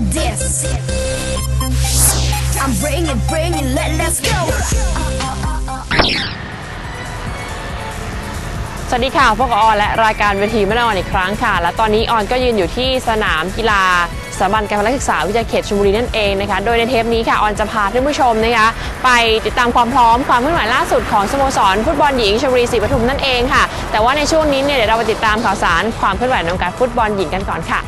this. I'm bringing, bringing, let, let's go. สวัสดีค่ะ พวกออนและรายการเวทีไม่ได้ออนอีกครั้งค่ะ และตอนนี้ออนก็ยืนอยู่ที่สนามกีฬาสถาบันการศึกษาวิทยาเขตชลบุรีนั่นเองนะคะ โดยในเทปนี้ค่ะ ออนจะพาท่านผู้ชมนะคะ ไปติดตามความพร้อมความเคลื่อนไหวล่าสุดของสโมสรฟุตบอลหญิงชลบุรีศรีปทุมนั่นเองค่ะ แต่ว่าในช่วงนี้เนี่ยเดี๋ยวเราไปติดตามข่าวสารความเคลื่อนไหวในวงการฟุตบอลหญิงกันก่อนค่ะ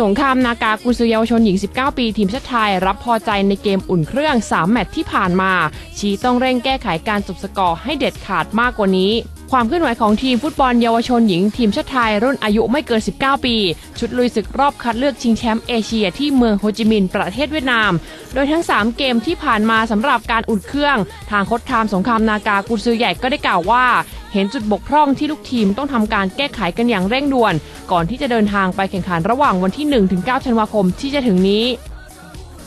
สงครามนากากุนซือเยาวชนหญิง 19 ปี ทีมชาติไทย รับพอใจในเกมอุ่นเครื่อง 3 แมตช์ที่ผ่านมา ชี้ต้องเร่งแก้ไขการจบสกอร์ให้เด็ดขาดมากกว่านี้ ความเคลื่อนไหวของทีมฟุตบอลเยาวชนหญิง ทีมชาติไทยรุ่นอายุไม่เกิน 19 ปี ชุดลุยศึกรอบคัดเลือกชิงแชมป์เอเชียที่เมืองโฮจิมินห์ประเทศเวียดนาม โดยทั้ง 3 เกมที่ผ่านมาสำหรับการอุ่นเครื่อง ทางโค้ชไทม์สงครามนากากุซือใหญ่ก็ได้กล่าวว่า เห็นจุดบกพร่องที่ลูกทีมต้องทำการแก้ไขกันอย่างเร่งด่วน ก่อนที่จะเดินทางไปแข่งขันระหว่างวันที่ 1-9 ธันวาคมที่จะถึงนี้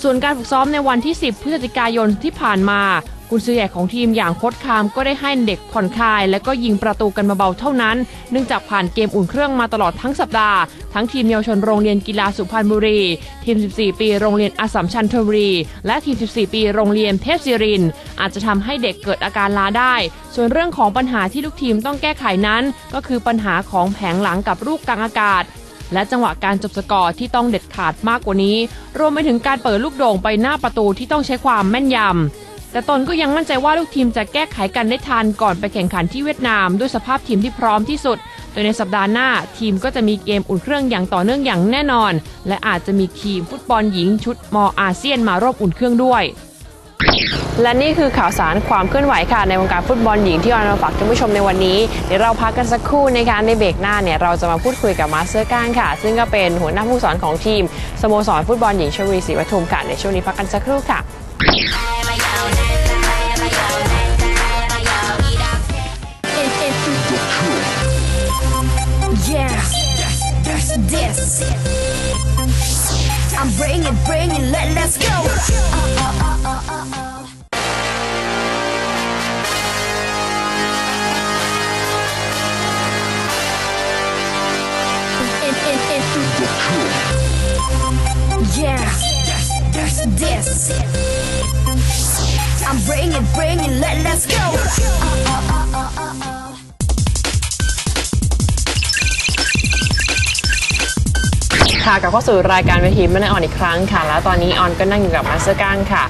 ส่วนการฝึกซ้อมในวันที่ 10 พฤศจิกายนที่ผ่านมา กุนซือใหญ่ของทีมอย่างโค้ชคามก็ได้ให้เด็กผ่อนคลาย และก็ยิงประตูกันมาเบาเท่านั้น เนื่องจากผ่านเกมอุ่นเครื่องมาตลอดทั้งสัปดาห์ ทั้งทีมเยาวชนโรงเรียนกีฬาสุพรรณบุรี ทีม 14 ปีโรงเรียนอัสสัมชัญธนบุรี และทีม 14 ปีโรงเรียนเทพศิริน อาจจะทำให้เด็กเกิดอาการล้าได้ ส่วนเรื่องของปัญหาที่ลูกทีมต้องแก้ไขนั้น ก็คือปัญหาของแผงหลังกับลูกกลางอากาศและจังหวะการจบสกอร์ที่ต้องเด็ดขาดมากกว่านี้ รวมไปถึงการเปิดลูกโด่งไปหน้าประตูที่ต้องใช้ความแม่นยำ แต่ตนก็ยังมั่นใจว่าลูกทีมจะแก้ไขกันได้ทันก่อนไปแข่งขันที่เวียดนาม ด้วยสภาพทีมที่พร้อมที่สุด โดยในสัปดาห์หน้าทีมก็จะมีเกมอุ่นเครื่องอย่างต่อเนื่องอย่างแน่นอน และอาจจะมีทีมฟุตบอลหญิงชุดมออาเซียนมาร่วมอุ่นเครื่องด้วยและนี่คือข่าวสารความเคลื่อนไหวค่ะในวงการฟุตบอลหญิงที่ออนมาฝากท่านผู้ชมในวันนี้เดี๋ยวเราพักกันสักครู่นะคะในเบรกหน้าเนี่ยเราจะมาพูดคุยกับมาสเตอร์ก้างค่ะ ซึ่งก็เป็นหัวหน้าผู้สอนของทีมสโมสรฟุตบอลหญิงชวีศรีปทุมค่ะในช่วงนี้พักกันสักครู่ค่ะ that's this. I'm bringing, bringing, let, let's go. 'Cause Yeah, that's this. I'm bringing, bringing, let, let's go. ค่ะกลับเข้าสู่รายการเวทีไม่ได้ออนอีกครั้งค่ะ แล้วตอนนี้ออนก็นั่งอยู่กับมาสเตอร์ก้างค่ะ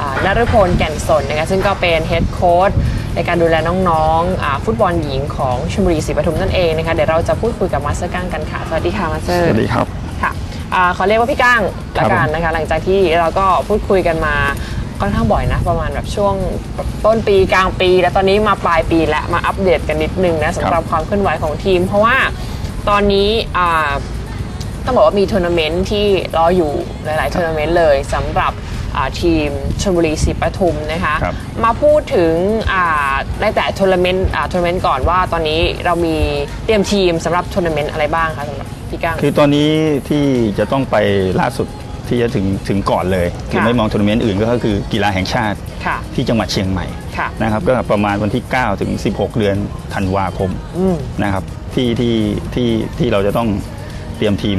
อ่านฤพลแก่นสนนะคะซึ่งก็เป็นเฮดโค้ชในการดูแลน้องๆอาฟุตบอลหญิงของชลบุรีศรีปทุมนั่นเองนะคะเดี๋ยวเราจะพูดคุยกับมาสเตอร์ก้างกันค่ะสวัสดีค่ะมาสเตอร์สวัสดีครับค่ะอ่าขอเรียกว่าพี่ก้างละกันนะคะหลังจากที่เราก็พูดคุยกันมาค่อนข้างบ่อยนะ ประมาณแบบช่วงต้นปีกลางปี แล้วตอนนี้มาปลายปีแล้วมาอัปเดตกันนิดนึงนะสำหรับความเคลื่อนไหวของทีม เพราะว่าตอนนี้อ่า ต้องบอกว่ามีทัวร์นาเมนต์ที่รออยู่หลายๆทัวร์นาเมนต์เลยสำหรับอ่าทีมชลบุรีศรีปทุมนะคะครับมาพูดถึงอ่าในแต่ทัวร์นาเมนต์อ่าทัวร์นาเมนต์ก่อนว่าตอนนี้เรามีเตรียมทีมสำหรับทัวร์นาเมนต์อะไรบ้างคะสำหรับพี่ก้างคือตอนนี้ที่จะต้องไปล่าสุดที่จะถึงถึงก่อนเลยคือค่ะไม่มองทัวร์นาเมนต์อื่นก็คือกีฬาแห่งชาติค่ะที่จังหวัดเชียงใหม่ค่ะนะครับก็ประมาณวันที่ 9 ถึง 16 เดือนธันวาคมอืมนะครับที่ที่ที่ที่เราจะต้อง เตรียมทีม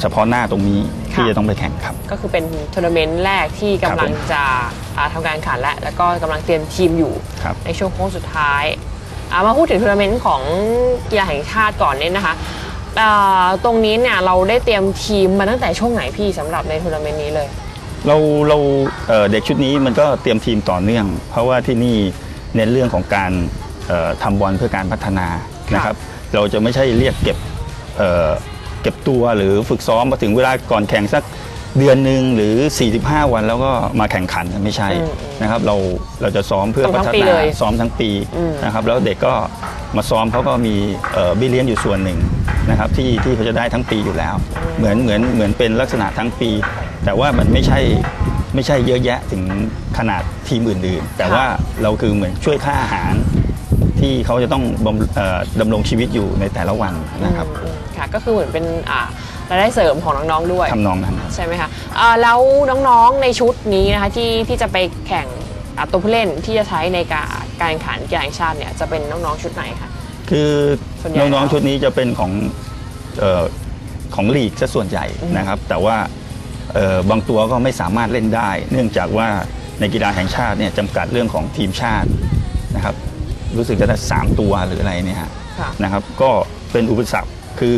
เฉพาะหน้าตรงนี้ค่ะที่จะต้องไปแข่งครับ ก็คือเป็นทัวร์นาเมนต์แรกที่กำลังครับผมจะอ่าทำการแข่งขันและแล้วก็กำลังเตรียมทีมอยู่ครับในช่วงโค้งสุดท้ายอ่ามาพูดถึงทัวร์นาเมนต์ของกีฬาแห่งชาติก่อนเนี่ยนะคะอ่าตรงนี้เนี่ยเราได้เตรียมทีมมาตั้งแต่ช่วงไหนพี่สำหรับในทัวร์นาเมนต์นี้เลย เราเราเอ่อเด็กชุดนี้มันก็เตรียมทีมต่อเนื่อง เพราะว่าที่นี่เน้นเรื่องของการเอ่อทำบอลเพื่อการพัฒนานะครับ เราจะไม่ใช่เรียกเก็บเอ่อเก็บตัวหรือฝึกซ้อมมาถึงเวลาก่อนแข่งสักเดือนหนึ่งหรือ 45 วันแล้วก็มาแข่งขันไม่ใช่อืมนะครับ เราเราจะซ้อมเพื่อซ้อมพัทั้ฒงปีนาเลยซ้อมทั้งปีอืมนะครับ แล้วเด็กก็มาซ้อมเขาก็มีเอ่อบิเลียนอยู่ส่วนหนึ่งนะครับ ที่ที่เขาจะได้ทั้งปีอยู่แล้ว เหมือนเหมือนเหมือนเป็นลักษณะทั้งปี แต่ว่ามันไม่ใช่ไม่ใช่เยอะแยะถึงขนาดทีมอื่นๆ แต่ค่ะว่าเราคือเหมือนช่วยค่าอาหารที่เขาจะต้องบำเอ่อดำรงชีวิตอยู่ในแต่ละวันนะครับอืมค่ะ ก็คือเหมือนเป็นอ่ารายได้เสริมของน้องๆด้วยทำนองนั้นใช่ไหมคะอ่าแล้วน้องๆในชุดนี้นะคะที่ที่จะไปแข่งอ่าตัวผู้เล่นที่จะใช้ในการการแข่งขันกีฬาแห่งชาติเนี่ยจะเป็นน้องๆชุดไหนคะ คือส่วนใหญ่น้องแล้วๆชุดนี้จะเป็นของเอ่อของลีกซะส่วนใหญ่นะครับ แต่ว่าเอ่อบางตัวก็ไม่สามารถเล่นได้ เนื่องจากว่าในกีฬาแห่งชาติเนี่ยจำกัดเรื่องของทีมชาตินะครับ รู้สึกจะได้สามตัวหรืออะไรเนี่ยฮะค่ะ นะครับ ก็เป็นอุปสรรค คือ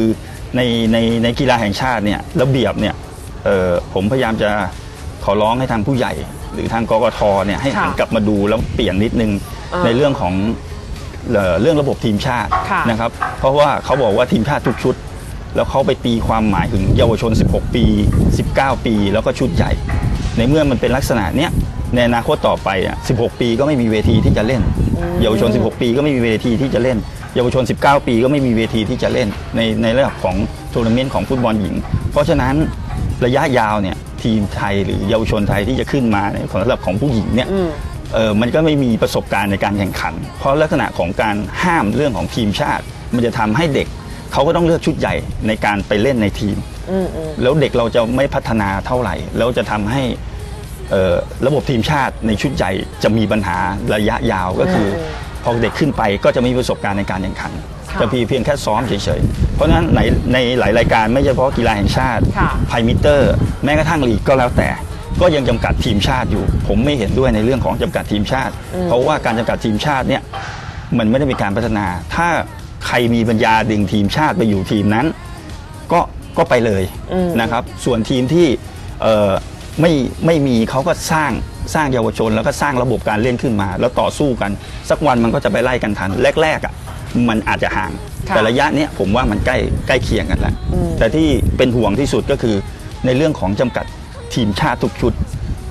ในในในกีฬาแห่งชาติเนี่ยระเบียบเนี่ยเอ่อผมพยายามจะขอร้องให้ทางผู้ใหญ่ หรือทางกกทเนี่ยให้หันค่ะกลับมาดูแล้วเปลี่ยนนิดนึงอ่าในเรื่องของเอ่อเรื่องระบบทีมชาติค่ะนะครับ เพราะว่าเขาบอกว่าทีมชาติทุกชุด แล้วเขาไปตีความหมายถึงเยาวชน 16 ปี 19 ปี แล้วก็ชุดใหญ่ ในเมื่อมันเป็นลักษณะเนี้ยในอนาคตต่อไปอะ16 ปีก็ไม่มีเวทีที่จะเล่น เยาวชน 16 ปีก็ไม่มีเวทีที่จะเล่น เยาวชน 19 ปีก็ไม่มีเวทีที่จะเล่นในในระดับของทัวร์นาเมนต์ของฟุตบอลหญิง เพราะฉะนั้นระยะยาวเนี่ยทีมไทยหรือเยาวชนไทยที่จะขึ้นมาในของระดับของผู้หญิงเนี่ยอืมเออมันก็ไม่มีประสบการณ์ในการแข่งขัน เพราะลักษณะของการห้ามเรื่องของทีมชาติ มันจะทำให้เด็กเขาก็ต้องเลือกชุดใหญ่ในการไปเล่นในทีมอืมอืมแล้วเด็กเราจะไม่พัฒนาเท่าไหร่ แล้วจะทำให้เอ่อระบบทีมชาติในชุดใหญ่จะมีปัญหาระยะยาวก็คืออ พอเด็กขึ้นไปก็จะไม่มีประสบการณ์ในการแข่งขันค่ะจะเพียงเพียงแค่ซ้อมเฉยๆ เพราะฉะนั้นในในหลายรายการไม่เฉพาะกีฬาแห่งชาติค่ะไพมิเตอร์ แม้กระทั่งลีกก็แล้วแต่ ก็ยังจำกัดทีมชาติอยู่ ผมไม่เห็นด้วยในเรื่องของจำกัดทีมชาติ เพราะว่าการจำกัดทีมชาติเนี่ยมันไม่ได้มีการพัฒนา ถ้าใครมีปัญญาดึงทีมชาติไปอยู่ทีมนั้น ก็ก็ไปเลยอืมนะครับ ส่วนทีมที่เอ่อไม่ไม่มีเขาก็สร้าง สร้างเยาวชน แล้วก็สร้างระบบการเล่นขึ้นมา แล้วต่อสู้กัน สักวันมันก็จะไปไล่กันทัน แรกๆอะมันอาจจะห่าง ค่ะแต่ระยะเนี้ยผมว่ามันใกล้ใกล้เคียงกันแล้ว อืม แต่ที่เป็นห่วงที่สุดก็คือในเรื่องของจำกัดทีมชาติทุกชุด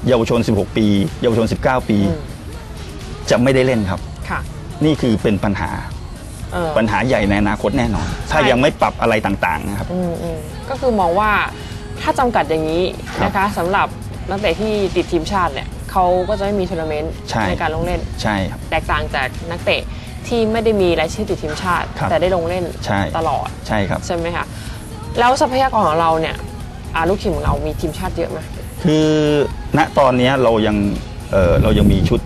เยาวชน 16 ปี เยาวชน 19 ปี จะไม่ได้เล่นครับ ค่ะนี่คือเป็นปัญหาเออ ปัญหาใหญ่ในอนาคตแน่นอน ถ้าใช่ ยังไม่ปรับอะไรต่างๆนะครับ อืมอืมก็คือมองว่าถ้าจำกัดอย่างนี้ครับ นะคะสำหรับนักเตะที่ติดทีมชาติเนี่ย เขาก็จะไม่มีทัวร์นาเมนต์ใช่การลงเล่น ใช่ครับ แตกต่างจากนักเตะที่ไม่ได้มีรายชื่อติดทีมชาติ ครับแต่ได้ลงเล่นใช่ ตลอดใช่ครับ ใช่ไหมคะแล้วทรัพยากรของเราเนี่ยอ่าลูกทีมของเรามีทีมชาติเยอะไหม คือณตอนเนี้ยเรายังเอ่อเรายังมีชุด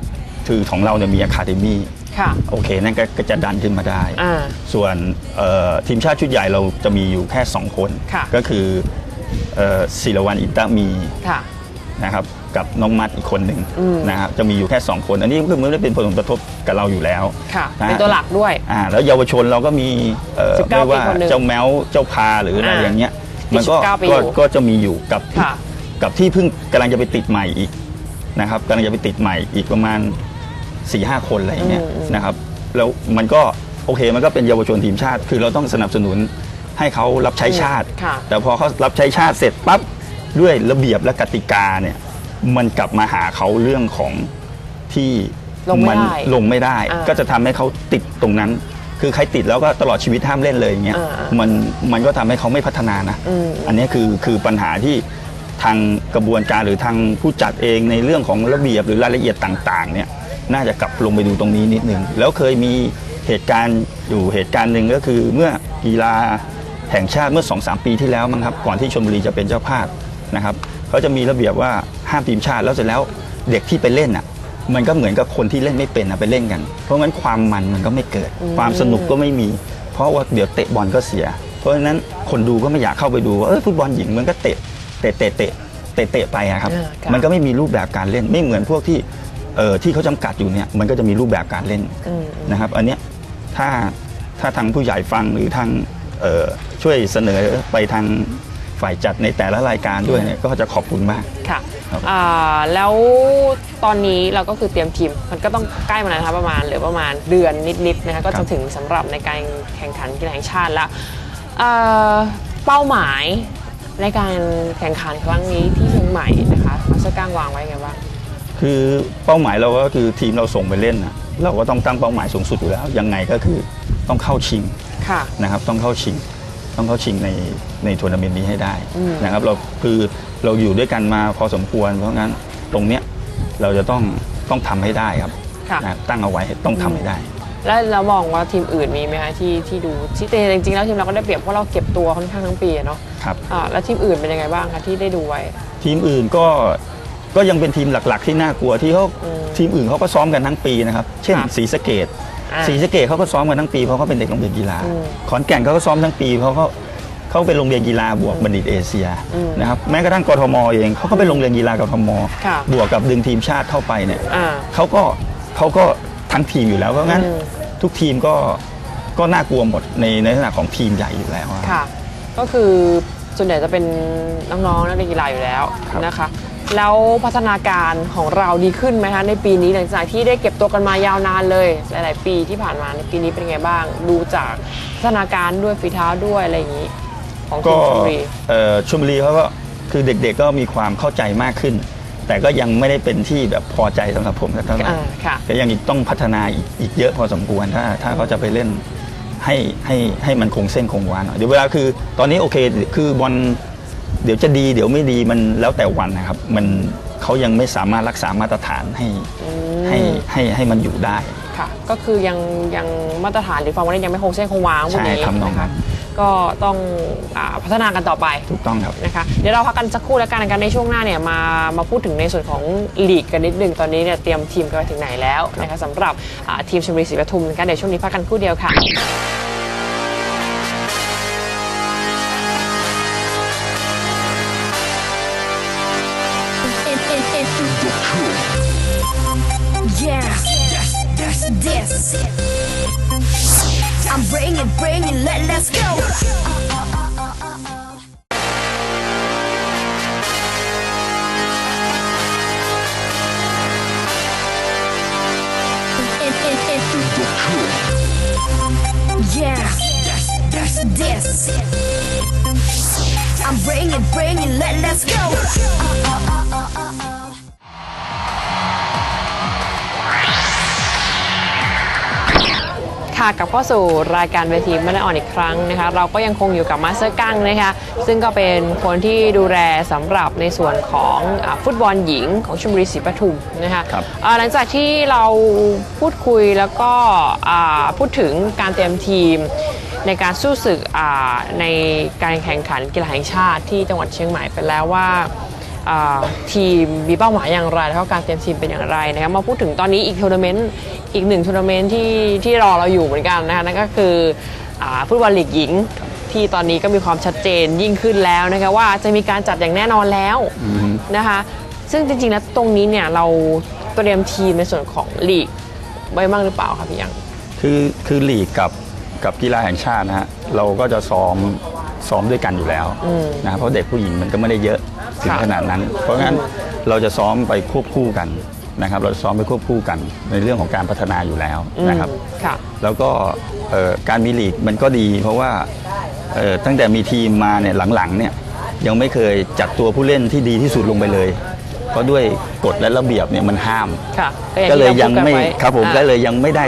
คือของเราเนี่ยมีอะคาเดมี่ค่ะ โอเค นั่นก็ก็จะดันขึ้นมาได้ อ่า ส่วนเอ่อทีมชาติชุดใหญ่เราจะมีอยู่แค่ 2 คน ค่ะ ก็คือเอ่อศิรวันอินตามีค่ะ นะครับ กับน้องมัดอีกคนหนึ่งอืมนะครับจะมีอยู่แค่ 2 คน อันนี้ก็ไม่ได้เป็นผลกระทบกับเราอยู่แล้วค่ะนะฮะเป็นตัวหลักด้วยอ่าแล้วเยาวชนเราก็มีเอ่อ19ไม่ว่าปีคนหนึ่งเจ้าแมวเจ้าพาหรืออะไรอ่าอย่างเงี้ยมีมันก็19ปีก็อยู่ก็จะมีอยู่กับค่ะกับที่เพิ่งกำลังจะไปติดใหม่อีกนะครับกำลังจะไปติดใหม่อีกประมาณ4ี่ห้าคนอะไรอย่างเงี้ยอืมอืมนะครับแล้วมันก็โอเคมันก็เป็นเยาวชนทีมชาติ คือเราต้องสนับสนุนให้เขารับใช้ชาติค่ะแต่พอเขารับใช้ชาติเสร็จปั๊บด้วยระเบียบและกติกาเนี่ย มันกลับมาหาเขาเรื่องของที่ลงไม่มันได้ลงไม่ได้ อ่าก็จะทำให้เขาติดตรงนั้น คือใครติดแล้วก็ตลอดชีวิตห้ามเล่นเลยอย่างเงี้ยอ่าอ่ามันมันก็ทำให้เขาไม่พัฒนานะอืมอันนี้คือคือปัญหาที่ทางกระบวนการหรือทางผู้จัดเองในเรื่องของระเบียบหรือรายละเอียดต่างๆเนี่ยน่าจะกลับลงไปดูตรงนี้นิดนึงแล้วเคยมีเหตุการณ์อยู่เหตุการณ์หนึ่งก็คือเมื่อกีฬาแห่งชาติเมื่อ2อสปีที่แล้วมั้งครับก่อนที่ชลบุรีจะเป็นเจ้าภาพนะครับ เขาจะมีระเบียบว่าห้ามทีมชาติแล้วเสร็จแล้วเด็กที่ไปเล่นอะ มันก็เหมือนกับคนที่เล่นไม่เป็นอะไปเล่นกัน เพราะงั้นความมันมันก็ไม่เกิด ความสนุกก็ไม่มี เพราะว่าเดี๋ยวเตะบอลก็เสีย เพราะฉะนั้นคนดูก็ไม่อยากเข้าไปดูว่าเออฟุตบอลหญิงมันก็เตะเตะเตะเตะเตะเตะไปอะครับอ่าครับมันก็ไม่มีรูปแบบการเล่นไม่เหมือนพวกที่เอ่อที่เขาจำกัดอยู่เนี่ยมันก็จะมีรูปแบบการเล่นอืมนะครับ อันเนี้ยถ้าถ้าทางผู้ใหญ่ฟังหรือทางเอ่อช่วยเสนอไปทาง ฝ่ายจัดในแต่ละรายการด้วยเนี่ยก็จะขอบคุณมาก ค่ะครับอ่าแล้วตอนนี้เราก็คือเตรียมทีม มันก็ต้องใกล้มาแล้วนะคะประมาณเหลือประมาณเดือนนิดๆนะคะก็จะถึงสำหรับในการแข่งขันกีฬาแห่งชาติแล้วเอ่อเป้าหมายในการแข่งขันครั้งนี้ที่เชียงใหม่นะคะมาสเตอร์ก้างวางไว้ไงบ้าง คือเป้าหมายเราก็คือทีมเราส่งไปเล่นนะเราก็ต้องตั้งเป้าหมายสูงสุดอยู่แล้วยังไงก็คือต้องเข้าชิงค่ะ นะครับต้องเข้าชิง ต้องเข้าชิงในในทัวร์นาเมนต์นี้ให้ได้อืมนะครับเราคือเราอยู่ด้วยกันมาพอสมควร เพราะงั้นตรงเนี้ยเราจะต้องต้องทำให้ได้ครับค่ะนะตั้งเอาไว้ต้องทำให้ได้ แล้วเรามองว่าทีมอื่นมีไหมคะที่ที่ดูที่แต่จริงๆแล้วทีมเราก็ได้เปรียบเพราะเราเก็บตัวค่อนข้างทั้งปีอะเนาะครับอ่าแล้วทีมอื่นเป็นยังไงบ้างคะที่ได้ดูไว้ ทีมอื่นก็ก็ยังเป็นทีมหลักๆ ที่น่ากลัวที่เขาอืมทีมอื่นเขาก็ซ้อมกันทั้งปีนะครับ เช่นค่ะศรีสะเกดอ่า ศรีสะเกดเขาก็ซ้อมกันทั้งปีเพราะเขาเป็นเด็กโรงเรียนกีฬาอืมขอนแก่นเขาก็ซ้อมทั้งปีเพราะเขาเขาเป็นโรงเรียนกีฬาบวกบัณฑิตเอเชียอืมนะครับแม้กระทั่งกทมเองเขาก็เป็นโรงเรียนกีฬากทมค่ะบวกกับดึงทีมชาติเข้าไปเนี่ยอ่าเขาก็เขาก็ทั้งทีมอยู่แล้วเพราะงั้นอืมทุกทีมก็ก็น่ากลัวหมดในในลักษณะของทีมใหญ่อยู่แล้วอะค่ะ ก็คือส่วนใหญ่จะเป็นน้องๆนักเรียนกีฬาอยู่แล้วครับนะคะ แล้วพัฒนาการของเราดีขึ้นไหมคะในปีนี้หลังจากที่ได้เก็บตัวกันมายาวนานเลย หลาย ๆ ปีที่ผ่านมาในปีนี้เป็นไงบ้าง ดูจากพัฒนาการด้วยฝีเท้าด้วยอะไรอย่างนี้ ของทีก็มชลบุรีเอ่อชลบุรีเขาก็คือเด็กๆก็มีความเข้าใจมากขึ้น แต่ก็ยังไม่ได้เป็นที่แบบพอใจสำหรับผมสักเท่าไหร่อ่าค่ะ ก็ยังต้องพัฒนาอีกอีกเยอะพอสมควรถ้าถ้าเขาจะไปเล่นให้ให้ให้มันคงเส้นคงวาหน่อยเดี๋ยวเวลาคือตอนนี้โอเคคือบอล เดี๋ยวจะดีเดี๋ยวไม่ดีมันแล้วแต่วันนะครับ มันเขายังไม่สามารถรักษามาตรฐานให้อืมให้ให้ให้มันอยู่ได้ค่ะ ก็คือยังยังมาตรฐานหรือความว่ายังไม่คงเส้นคงวาพวกใช่นี้ทำนองนะนั้คะนก็ต้องอาพัฒนากันต่อไปถูกต้องครับนะคะเดี๋ยวเราพักกันสักครู่แล้วกันกันในช่วงหน้าเนี่ยมามาพูดถึงในส่วนของลีกกันนิดนึงตอนนี้เนี่ยเตรียมทีมกันไปถึงไหนแล้วนะคะสำหรับอ่าทีมชลบุรีศรีปทุมนะคะเดี๋ยวช่วงนี้พักกันครู่เดียวค่ะ I'm bringing, bringing, let, let's go. Yeah, this. I'm bringing, bringing, let, let's go. ค่ะกลับเข้าสู่รายการเวทีไม่ได้อ่อนอีกครั้งนะคะ เราก็ยังคงอยู่กับมาสเตอร์กั้งนะคะ ซึ่งก็เป็นคนที่ดูแลสำหรับในส่วนของอาฟุตบอลหญิงของชลบุรีศรีปทุมนะคะครับอ่าหลังจากที่เราพูดคุยแล้วก็อ่าพูดถึงการเตรียมทีมในการสู้ศึกอ่าในการแข่งขันกีฬาแห่งชาติที่จังหวัดเชียงใหม่ไปแล้วว่าอ่า ทีมมีเป้าหมายอย่างไร แล้วก็การเตรียมทีมเป็นอย่างไรนะครับมาพูดถึงตอนนี้อีกทัวร์นาเมนต์อีกหนึ่งทัวร์นาเมนต์ที่ที่รอเราอยู่เหมือนกันนะคะนั่นก็คืออาฟุตบอลลีกหญิงที่ตอนนี้ก็มีความชัดเจนยิ่งขึ้นแล้วนะคะว่าจะมีการจัดอย่างแน่นอนแล้วนะคะซึ่งจริงๆแล้วตรงนี้เนี่ยเราเตรียมทีมในส่วนของลีกไว้บ้างหรือเปล่าคะพี่ยังคือคือลีกกับกับกีฬาแห่งชาตินะฮะเราก็จะซ้อม ซ้อมด้วยกันอยู่แล้วนะเพราะเด็กผู้หญิงมันก็ไม่ได้เยอะถึงค่ะขนาดนั้น เพราะงั้นเราจะซ้อมไปควบคู่กันนะครับ เราจะซ้อมไปควบคู่กันในเรื่องของการพัฒนาอยู่แล้วนะครับอืมค่ะแล้วก็เอ่อการมีลีกมันก็ดี เพราะว่าเอ่อตั้งแต่มีทีมมาเนี่ยหลังๆเนี่ยยังไม่เคยจัดตัวผู้เล่นที่ดีที่สุดลงไปเลยเพราะด้วยกฎและระเบียบเนี่ยมันห้ามค่ะก็เลยที่ยังราพูดนไม่ว้ครับผมอ่าก็เลยยังไม่ได้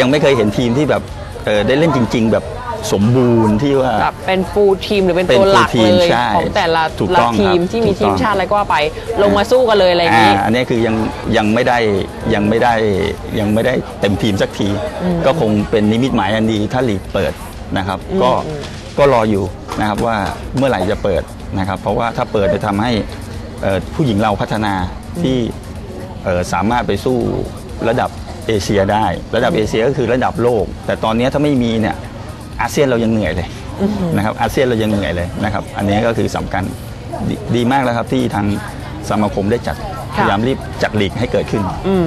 ยังไม่เคยเห็นทีมที่แบบเอ่อได้เล่นจริง ๆ แบบ สมบูรณ์ที่ว่า แบบเป็นฟูลทีมหรือเป็นเป็นตัวหลัก full team เลยใช่ของแต่ละถูกละต้องทีมครับที่มีถูกทีมต้อง ชาติอะไรก็ว่าไป ลงมาสู้กันเลยอะไรอย่างอ่านี้อันนี้คือยังยังไม่ได้ยังไม่ได้ยังไม่ได้เต็มทีมสักที ก็คงเป็นนิมิตหมายอันดีถ้าลีกเปิดนะครับ ก็ก็รออยู่นะครับว่าเมื่อไหร่จะเปิดนะครับ เพราะว่าถ้าเปิดจะทำให้เอ่อผู้หญิงเราพัฒนาที่เอ่อสามารถไปสู้ระดับเอเชียได้ ระดับเอเชียก็คือระดับโลก แต่ตอนนี้ถ้าไม่มีเนี่ย อาเซียนเรายังเหนื่อยเลยนะครับอาเซียนเรายังเหนื่อยเลยนะครับ อันนี้ก็คือสำคัญดดีมากแล้วครับที่ทางสมาคมได้จัดพค่ะยายามรีบจัดลีกให้เกิดขึ้นอืม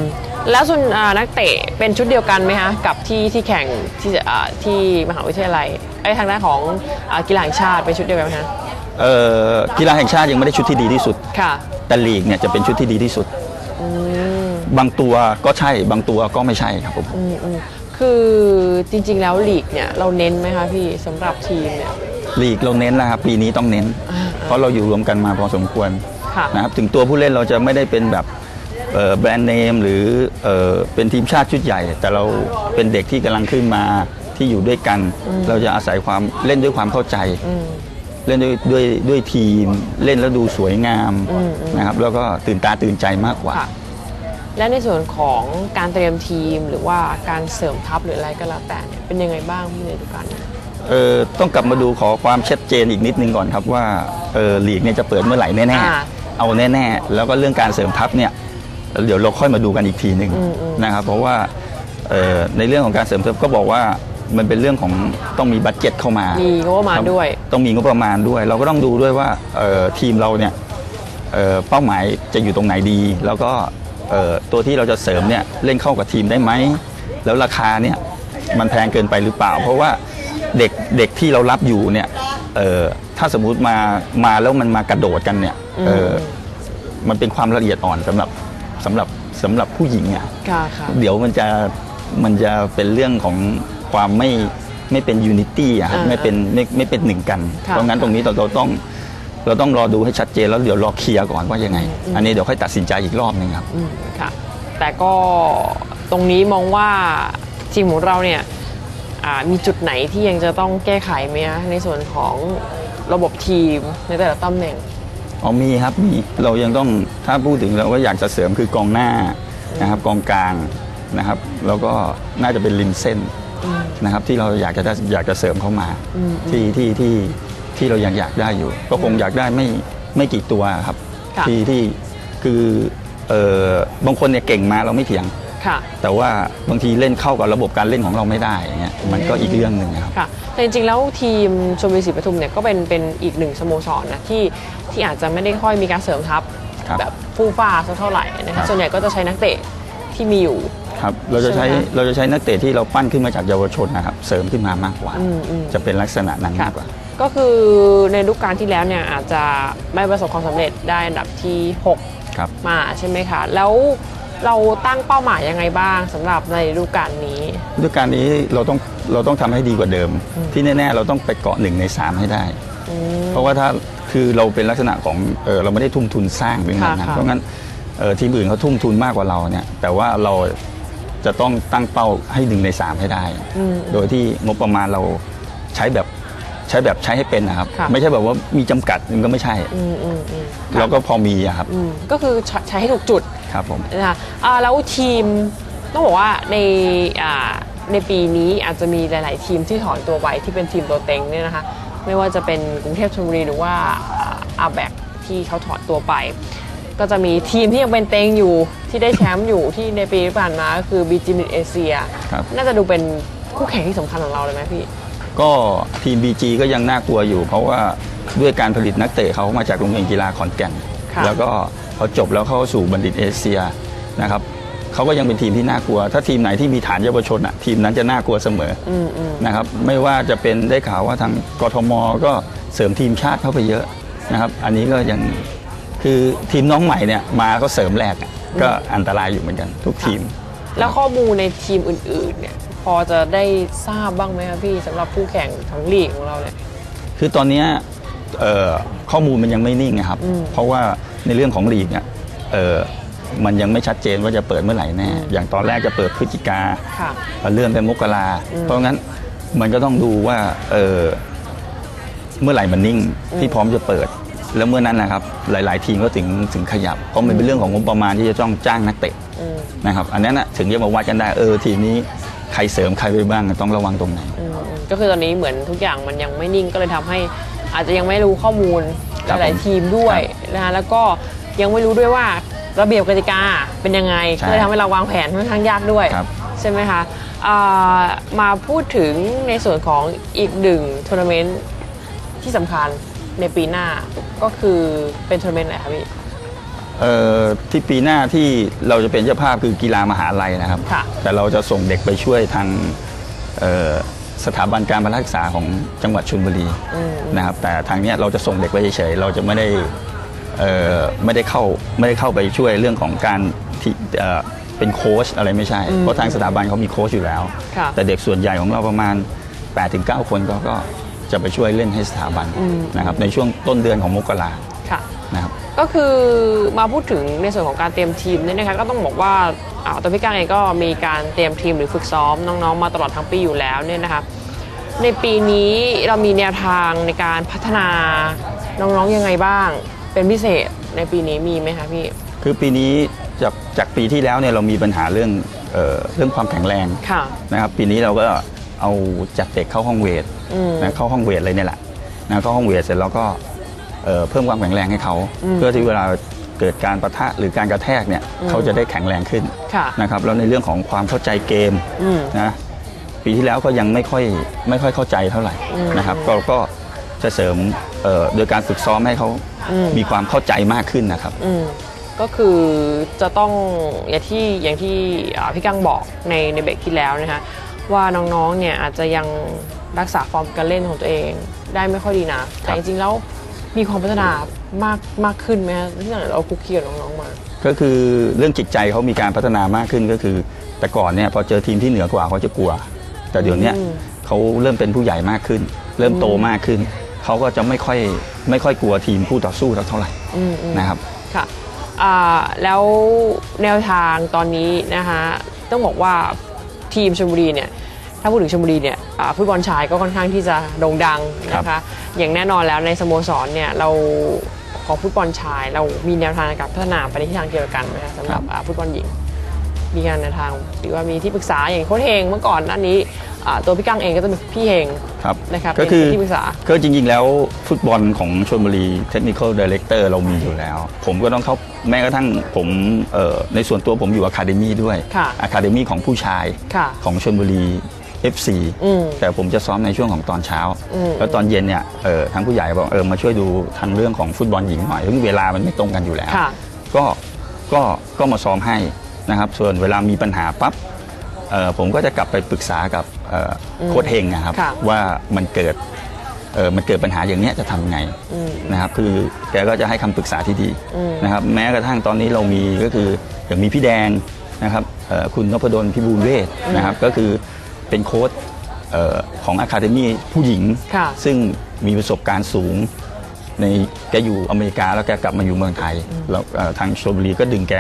แล้วส่วนอ่านักเตะเป็นชุดเดียวกันไหมคะกับที่ที่แข่งที่อ่าที่มหาวิทยาลัยไอ้ยทางด้านของอ่ากีฬาแห่งชาติเป็นชุดเดียวกันไหมคะเอ่อกีฬาแห่งชาติยังไม่ได้ชุดที่ดีที่สุดค่ะแต่ลีกเนี่ยจะเป็นชุดที่ดีที่สุดบางตัวก็ใช่บางตัวก็ไม่ใช่ครับผมอืมอืม คือจริงๆแล้วลีกเนี่ยเราเน้นไหมคะพี่สำหรับทีมเนี่ย ลีกเราเน้นแล้วครับปีนี้ต้องเน้นอ่าเพราะเราอยู่รวมกันมาพอสมควรค่ะนะครับถึงตัวผู้เล่นเราจะไม่ได้เป็นแบบเอ่อแบรนด์เนมหรือเอ่อเป็นทีมชาติชุดใหญ่ แต่เราเป็นเด็กที่กำลังขึ้นมาที่อยู่ด้วยกัน เราจะอาศัยความเล่นด้วยความเข้าใจอืมเล่นด้วยด้วยด้วยทีมเล่นแล้วดูสวยงามอืมอืมนะครับแล้วก็ตื่นตาตื่นใจมากกว่า ค่ะ และในส่วนของการเตรียมทีมหรือว่าการเสริมทัพหรืออะไรก็แล้วแต่เนี่ยเป็นยังไงบ้างพี่ในดูกันเออต้องกลับมาดูขอความชัดเจนอีกนิดนึงก่อนครับว่าเออลีกเนี่ยจะเปิดเมื่อไหร่แน่อ่าๆเอาแน่ๆ แล้วก็เรื่องการเสริมทัพเนี่ยเดี๋ยวเราค่อยมาดูกันอีกทีหนึ่งอืมอืมนะครับเพราะว่าเอเอ่อในเรื่องของการเสริมทัพก็บอกว่ามันเป็นเรื่องของต้องมีบัตเจ็ตเข้ามา มีงบประมาณครับด้วย ต้องมีงบประมาณด้วย เราก็ต้องดูด้วยว่าเอ่อทีมเราเนี่ยเอ่อเป้าหมายจะอยู่ตรงไหนดี แล้วก็เอ่อ ตัวที่เราจะเสริมเนี่ยเล่นเข้ากับทีมได้ไหมแล้วราคาเนี่ยมันแพงเกินไปหรือเปล่า เพราะว่าเด็กเด็กที่เรารับอยู่เนี่ยเอ่อถ้าสมมุติมามาแล้วมันมากระโดดกันเนี่ยเอ่ออมันเป็นความละเอียดอ่อนสำหรับสำหรับสำหรับผู้หญิงอะค่ะค่ะเดี๋ยวมันจะมันจะเป็นเรื่องของความไม่ไม่เป็นยูนิตี้อะครับอ่าไม่เป็นไม่ไม่เป็นหนึ่งกันค่ะเพราะงั้นตรงนี้เราเราต้อง เราต้องรอดูให้ชัดเจนแล้วเดี๋ยวรอเคลียร์ก่อนว่ายังไง อันนี้เดี๋ยวค่อยตัดสินใจอีกรอบหนึงครับอืมค่ะ แต่ก็ตรงนี้มองว่าทีมของเราเนี่ยอ่ามีจุดไหนที่ยังจะต้องแก้ไขไหมคะในส่วนของระบบทีมในแต่ละตำแหน่งอ๋อมีครับมีเรายังต้องถ้าพูดถึงเราก็อยากจะเสริมคือกองหน้านะครับกองกลางนะครับ แล้วก็น่าจะเป็นริมเส้นนะครับที่เราอยากจะได้อยากจะเสริมเข้ามาที่ที่ที่ ที่เรายังอยากได้อยู่ ก็คงอยากได้ไม่ไม่กี่ตัวครับ ค่ะที่ที่คือเออบางคนเนี่ยเก่งมาเราไม่เถียง ค่ะ แต่ว่าบางทีเล่นเข้ากับระบบการเล่นของเราไม่ได้อย่างเงี้ยมันก็อีกเรื่องหนึ่งนะครับ ค่ะแต่จริงๆ แล้วทีมชมบุรีศรีปทุมเนี่ยก็เป็นเป็นอีกหนึ่งสโมสรนะที่ที่อาจจะไม่ได้ค่อยมีการเสริมทัพครับแบบฟู่ฟ้าสักเท่าไหร่นะครัคะบ ส่วนใหญ่ก็จะใช้นักเตะที่มีอยู่ ครับเราจะใช้ใช่ไหมคะเราจะใช้นักเตะที่เราปั้นขึ้นมาจากเยาวชนนะครับ เสริมขึ้นมามากกว่า อืมอืมจะเป็นลักษณะนั้นค่ะ มากกว่า ก็คือในฤดูกาลที่แล้วเนี่ยอาจจะไม่ประสบความสำเร็จได้อันดับที่ ครับ 6 มาใช่ไหมคะ แล้วเราตั้งเป้าหมายยังไงบ้างสำหรับในฤดูกาลนี้ด้วยการนี้เราต้องเราต้องทำให้ดีกว่าเดิม ที่แน่ ๆ เราต้องไปเกาะหนึ่งในสามให้ได้อืมเพราะว่าถ้าคือเราเป็นลักษณะของเออเราไม่ได้ทุ่มทุนสร้างเป็นอย่างนั้นค่ะ เพราะงั้นเออทีมอื่นเขาทุ่มทุนมากกว่าเราเนี่ยแต่ว่าเราจะต้องตั้งเป้าให้หนึ่งในสามให้ได้อืมโดยที่งบประมาณเราใช้แบบใช้แบบใช้ให้เป็นนะครับ ค่ะ ไม่ใช่แบบว่ามีจำกัดมันก็ไม่ใช่ อืมอืมอืมเราก็พอมีอะครับอืมก็คือใช้ใช้ให้ถูกจุด ครับผม นะคะอ่าแล้วทีมต้องบอกว่าในอ่าในปีนี้อาจจะมีหลาย ๆ ทีมที่ถอนตัวไปที่เป็นทีมตัวเต็งเนี่ยนะคะไม่ว่าจะเป็นกรุงเทพชลบุรีหรือว่าอาแบกที่เขาถอนตัวไป ก็จะมีทีมที่ยังเป็นเต็งอยู่ที่ได้แชมป์อยู่ที่ในปีที่ผ่านมาก็คือบีจิมิเอเชียครับ น่าจะดูเป็นคู่แข่งที่สำคัญของเราเลยไหมพี่ ก็ทีม BG ก็ยังน่ากลัวอยู่ เพราะว่าด้วยการผลิตนักเตะเขามาจากโรงเรียนกีฬาขอนแก่น ค่ะแล้วก็พอจบแล้วเข้าสู่บัณฑิตเอเชียนะครับเขาก็ยังเป็นทีมที่น่ากลัว ถ้าทีมไหนที่มีฐานเยาวชนอะทีมนั้นจะน่ากลัวเสมออืมอืม นะครับไม่ว่าจะเป็นได้ข่าวว่าทางกทมก็เสริมทีมชาติเข้าไปเยอะนะครับ อันนี้ก็ยังคือทีมน้องใหม่เนี่ยมาก็เสริมแรกอะก็อันตรายอยู่เหมือนกัน ทุกทีม แล้วข้อมูลในทีมอื่นๆเนี่ย พอจะได้ทราบบ้างไหมครับพี่สำหรับคู่แข่งทั้งลีกของเราเนี่ย คือตอนเนี้ยเอ่อข้อมูลมันยังไม่นิ่งนะครับ อืมเพราะว่าในเรื่องของลีกเนี่ยเอ่อมันยังไม่ชัดเจนว่าจะเปิดเมื่อไหร่แน่ อย่างตอนแรกจะเปิดพฤศจิกาค่ะเลื่อนไปมกราอืมเพราะงั้นมันก็ต้องดูว่าเอ่อเมื่อไหร่มันนิ่งที่พร้อมจะเปิด แล้วเมื่อนั้นนะครับ หลาย ๆ ทีมก็ถึงถึงขยับ เพราะมันเป็นเรื่องของงบประมาณที่จะต้องจ้างนักเตะ อืม นะครับอันนั้นนะถึงจะมาวัดกันได้เออทีมนี้ ใครเสริมใครไปบ้างต้องระวังตรงไหน อืมก็คือตอนนี้เหมือนทุกอย่างมันยังไม่นิ่งก็เลยทำให้อาจจะยังไม่รู้ข้อมูลครับหลายผมๆทีมด้วยนะคะแล้วก็ยังไม่รู้ด้วยว่าระเบียบกติกาเป็นยังไงใช่ก็เลยทำให้เราวางแผนค่อนข้างยากด้วย ครับ ใช่ไหมคะอ่ามาพูดถึงในส่วนของอีกหนึ่งทัวร์นาเมนต์ที่สำคัญในปีหน้าก็คือเป็นทัวร์นาเมนต์ไหนคะพี่เอ่อ ที่ปีหน้าที่เราจะเป็นเจ้าภาพคือกีฬามหาลัยนะครับค่ะแต่เราจะส่งเด็กไปช่วยทางเอ่อสถาบันการพัฒนาศึกษาของจังหวัดชลบุรีอืมนะครับ แต่ทางเนี้ยเราจะส่งเด็กไปเฉยๆเราจะไม่ได้เอ่อไม่ได้เข้าไม่ได้เข้าไปช่วยเรื่องของการที่เอ่อเป็นโค้ชอะไรไม่ใช่ เพราะทางสถาบันเขามีโค้ชอยู่แล้วค่ะแต่เด็กส่วนใหญ่ของเราประมาณ 8-9 คนก็ก็จะไปช่วยเล่นให้สถาบันอืมนะครับในช่วงต้นเดือนของมกราค่ะนะครับ ก็คือมาพูดถึงในส่วนของการเตรียมทีมเนี่ยนะคะก็ต้องบอกว่าอ่าตัวพี่ก้างเองก็มีการเตรียมทีมหรือฝึกซ้อมน้องๆ มาตลอดทั้งปีอยู่แล้วเนี่ยนะคะในปีนี้เรามีแนวทางในการพัฒนาน้องๆยังไงบ้าง เป็นพิเศษในปีนี้มีไหมคะพี่คือปีนี้จากจากปีที่แล้วเนี่ยเรามีปัญหาเรื่องเอ่อเรื่องความแข็งแรงค่ะนะครับปีนี้เราก็เอาจัดเด็กเข้าห้องเวทอืมนะเข้าห้องเวทเลยเนี่ยแหละนะเข้าห้องเวทเสร็จแล้วก็ เอ่อเพิ่มความแข็งแรงให้เขาอืมเพื่อที่เวลาเกิดการประทะหรือการกระแทกเนี่ยเขาจะได้แข็งแรงขึ้นค่ะนะครับแล้วในเรื่องของความเข้าใจเกมอืมนะปีที่แล้วก็ยังไม่ค่อยไม่ค่อยเข้าใจเท่าไหร่อืมนะครับก็ก็จะเสริมเอ่อโดยการฝึกซ้อมให้เขาอืมมีความเข้าใจมากขึ้นนะครับอืมก็คือจะต้องอย่างที่อย่างที่อ่าพี่กังบอกในในเบรกที่แล้วนะคะว่าน้องๆเนี่ยอาจจะยังรักษาฟอร์มการเล่นของตัวเอง ได้ไม่ค่อยดีนะแต่จริงๆแล้ว มีความพัฒนามากมากขึ้นไหมฮะที่เราคุกคีกับน้องๆมา ก็คือเรื่องจิตใจเขามีการพัฒนามากขึ้นก็คือ แต่ก่อนเนี่ยพอเจอทีมที่เหนือกว่าเขาจะกลัว แต่เดี๋ยวเนี้ยอืมเขาเริ่มเป็นผู้ใหญ่มากขึ้น เริ่มโตมากขึ้น เขาก็จะไม่ค่อยไม่ค่อยกลัวทีมผู้ต่อสู้เท่าไหร่อืมอืมนะครับค่ะอ่าแล้วแนวทางตอนนี้นะคะต้องบอกว่าทีมชลบุรีเนี่ย ถ้าพูดถึงชลบุรีเนี่ยอ่าฟุตบอลชายก็ค่อนข้างที่จะโด่งดังนะคะอย่างแน่นอนแล้วในสโมสรเนี่ยเราของฟุตบอลชาย เรามีแนวทางในการพัฒนาไปในทิศทางเดียวกันไหมคะสำหรับอ่าฟุตบอลหญิง มีการแนวทางหรือว่ามีที่ปรึกษาอย่างโค้ชเฮงเมื่อก่อนด้านนี้อ่าตัวพี่กั้งเองก็จะเป็นพี่เฮงครับนะครับก็คือเป็นที่ปรึกษาก็จริง ๆ แล้วฟุตบอลของชลบุรีเทคนิคอลดีเลกเตอร์เรามีอยู่แล้ว ผมก็ต้องเข้าแม้กระทั่งผมเอ่อในส่วนตัวผมอยู่อะคาเดมี่ด้วยค่ะอะคาเดมี่ของผู้ชายค่ะของชลบุรี FC อืมแต่ผมจะซ้อมในช่วงของตอนเช้าอืมแล้วตอนเย็นเนี่ยเออทางผู้ใหญ่บอกเออมาช่วยดูทางเรื่องของฟุตบอลหญิงหน่อยซึ่งเวลามันไม่ตรงกันอยู่แล้วค่ะก็ก็ก็มาซ้อมให้นะครับ ส่วนเวลามีปัญหาปั๊บเอ่อผมก็จะกลับไปปรึกษากับเอ่ออมโค้ชเฮงนะครับค่ะว่ามันเกิดเอ่อมันเกิดปัญหาอย่างเนี้ยจะทำไงอืมนะครับ คือแกก็จะให้คำปรึกษาที่ดีอืมนะครับ แม้กระทั่งตอนนี้เรามีก็คืออย่างมีพี่แดงนะครับเอ่อคุณนพดลพิบูลเวทนะครับ ก็คือ เป็นโค้ชเอ่อของอะคาเดมี่ผู้หญิง ค่ะ ซึ่งมีประสบการณ์สูง ในแกอยู่อเมริกาแล้วแกกลับมาอยู่เมืองไทย แล้วเอ่อทางชลบุรีก็ดึงแก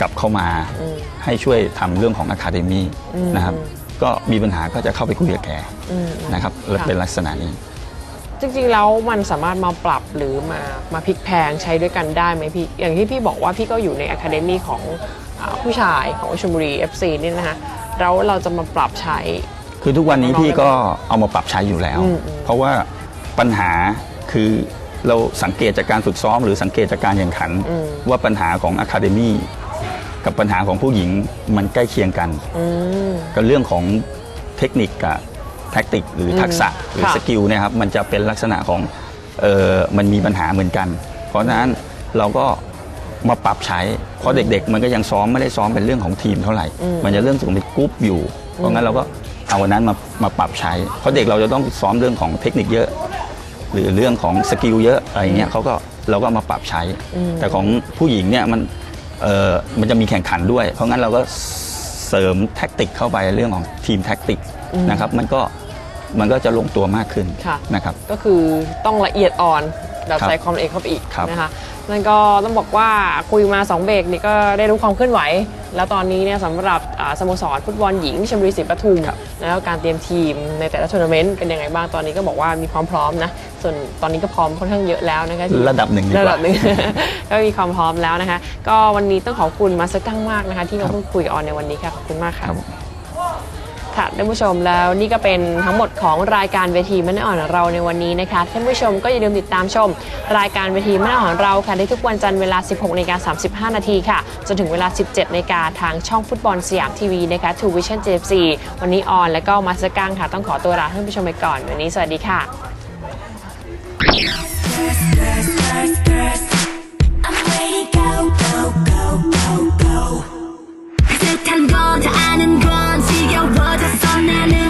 กลับเข้ามาอืมให้ช่วยทำเรื่องของอะคาเดมี่อืมนะครับ ก็มีปัญหาก็จะเข้าไปคุยกับแกอืมนะครับและค่ะเป็นลักษณะนี้ จริงๆแล้วมันสามารถมาปรับหรือมามาพลิกแพลงใช้ด้วยกันได้ไหมพี่ อย่างที่พี่บอกว่าพี่ก็อยู่ในอะคาเดมี่ของอาผู้ชายของชลบุรี FC นี่นะคะ แล้วเราจะมาปรับใช้ คือทุกวันนี้น้องๆพี่ก็เอามาปรับใช้อยู่แล้วอืมอืมเพราะว่าปัญหาคือเราสังเกตจากการฝึกซ้อม หรือสังเกตจากการแข่งขัน ว่าปัญหาของอะคาเดมี่กับปัญหาของผู้หญิงมันใกล้เคียงกันอืมก็เรื่องของเทคนิคกับแท็กติกหรือทักษะหรือค่ะสกิลเนี่ยครับมันจะเป็นลักษณะของเออมันมีปัญหาเหมือนกัน เพราะฉะนั้นเราก็ มาปรับใช้ เพราะเด็กๆ มันก็ยังซ้อมไม่ได้ซ้อมเป็นเรื่องของทีมเท่าไหร่ มันจะเรื่องของเป็นกรุ๊ปอยู่ เพราะงั้นเราก็เอาวันนั้นมามาปรับใช้ เพราะเด็กเราจะต้องซ้อมเรื่องของเทคนิคเยอะ หรือเรื่องของสกิลเยอะอะไรเงี้ยเขาก็เราก็มาปรับใช้ แต่ของผู้หญิงเนี่ยมันเออมันจะมีแข่งขันด้วย เพราะงั้นเราก็เสริมแท็กติกเข้าไปเรื่องของทีมแท็กติกนะครับมันก็มันก็จะลงตัวมากขึ้นค่ะนะครับ ก็คือต้องละเอียดอ่อน แบบครับใส่ความละเอียดเข้าไปอีกครับนะคะนั่นก็ต้องบอกว่าคุยมา 2 เบรกนี่ก็ได้รู้ความเคลื่อนไหว แล้วตอนนี้เนี่ยสำหรับอ่าสโมสรฟุตบอลหญิงชมบุรีศรีปทุมครับแล้วการเตรียมทีมในแต่ละทัวร์นาเมนต์เป็นยังไงบ้างตอนนี้ก็บอกว่ามีความพร้อมนะส่วนตอนนี้ก็พร้อมค่อนข้างเยอะแล้วนะคะที่ระดับหนึ่งดีกระว่าดับหนึ่งก็มีความพร้อมแล้วนะคะ ก็วันนี้ต้องขอบคุณมาสเตอร์กั้งมากนะคะ ที่มาพูดคุยกับออนในวันนี้ค่ะขอบคุณมากค่ะ ค่ะท่านผู้ชมแล้วนี่ก็เป็นทั้งหมดของรายการเวทีมันาอ่อนเราในวันนี้นะคะท่านผู้ชมก็อย่าลืมติดตามชม รายการเวทีมันาอ่อนเราค่ะได้ทุกวันจันทร์เวลา 16นาฬิกา35 นาทีค่ะจนถึงเวลา 17นาฬิกาทางช่องฟุตบอลสยามทีวีนะคะทูวิชั่นเจฟซวันนี้ออนและก็มาสก,กังค่ะ ต้องขอตัวลาท่านผู้ชมไปก่อน วันนี้สวัสดีค่ะ I'm ready go go go go go เธอทันโดเธอ Nanny.